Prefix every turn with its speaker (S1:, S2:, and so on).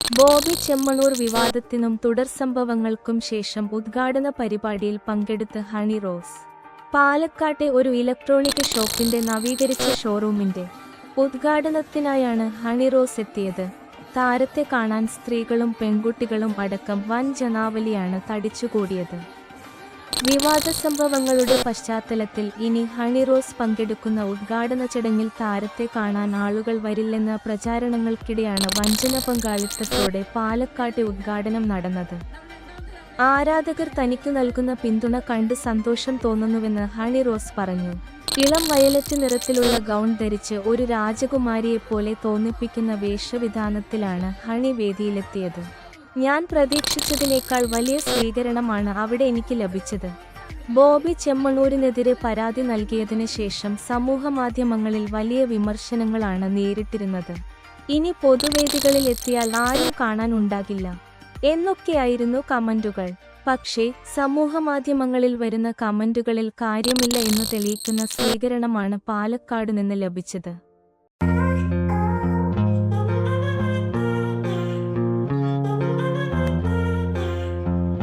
S1: ബോബി ചെമ്മണൂർ വിവാദത്തിനും തുടർ സംഭവങ്ങൾക്കും ശേഷം ഉദ്ഘാടന പരിപാടിയിൽ പങ്കെടുത്ത് ഹണി റോസ്. പാലക്കാട്ടെ ഒരു ഇലക്ട്രോണിക് ഷോപ്പിന്റെ നവീകരിച്ച ഷോറൂമിന്റെ ഉദ്ഘാടനത്തിനായാണ് ഹണി റോസ് എത്തിയത്. താരത്തെ കാണാൻ സ്ത്രീകളും പെൺകുട്ടികളും അടക്കം വൻ ജനാവലിയാണ് തടിച്ചുകൂടിയത്. വിവാദ സംഭവങ്ങളുടെ പശ്ചാത്തലത്തിൽ ഇനി ഹണി റോസ് പങ്കെടുക്കുന്ന ഉദ്ഘാടന ചടങ്ങിൽ താരത്തെ കാണാൻ ആളുകൾ വരില്ലെന്ന പ്രചാരണങ്ങൾക്കിടെയാണ് വഞ്ചന പങ്കാളിത്തത്തോടെ പാലക്കാട്ടെ ഉദ്ഘാടനം നടന്നത്. ആരാധകർ തനിക്ക് നൽകുന്ന പിന്തുണ കണ്ട് സന്തോഷം തോന്നുന്നുവെന്ന് ഹണി റോസ് പറഞ്ഞു. ഇളം വയലറ്റ് നിറത്തിലുള്ള ഗൗൺ ധരിച്ച് ഒരു രാജകുമാരിയെപ്പോലെ തോന്നിപ്പിക്കുന്ന വേഷവിധാനത്തിലാണ് ഹണി വേദിയിലെത്തിയത്. ഞാൻ പ്രതീക്ഷിച്ചതിനേക്കാൾ വലിയ സ്വീകരണമാണ് അവിടെ എനിക്ക് ലഭിച്ചത്. ബോബി ചെമ്മണൂരിനെതിരെ പരാതി നൽകിയതിനു ശേഷം സമൂഹമാധ്യമങ്ങളിൽ വലിയ വിമർശനങ്ങളാണ് നേരിട്ടിരുന്നത്. ഇനി പൊതുവേദികളിൽ എത്തിയാൽ ആരും കാണാൻ ഉണ്ടാകില്ല. എന്നൊക്കെയായിരുന്നു കമന്റുകൾ. പക്ഷേ സമൂഹമാധ്യമങ്ങളിൽ വരുന്ന കമന്റുകളിൽ കാര്യമില്ല എന്ന് തെളിയിക്കുന്ന സ്വീകരണമാണ് പാലക്കാട് നിന്ന് ലഭിച്ചത്.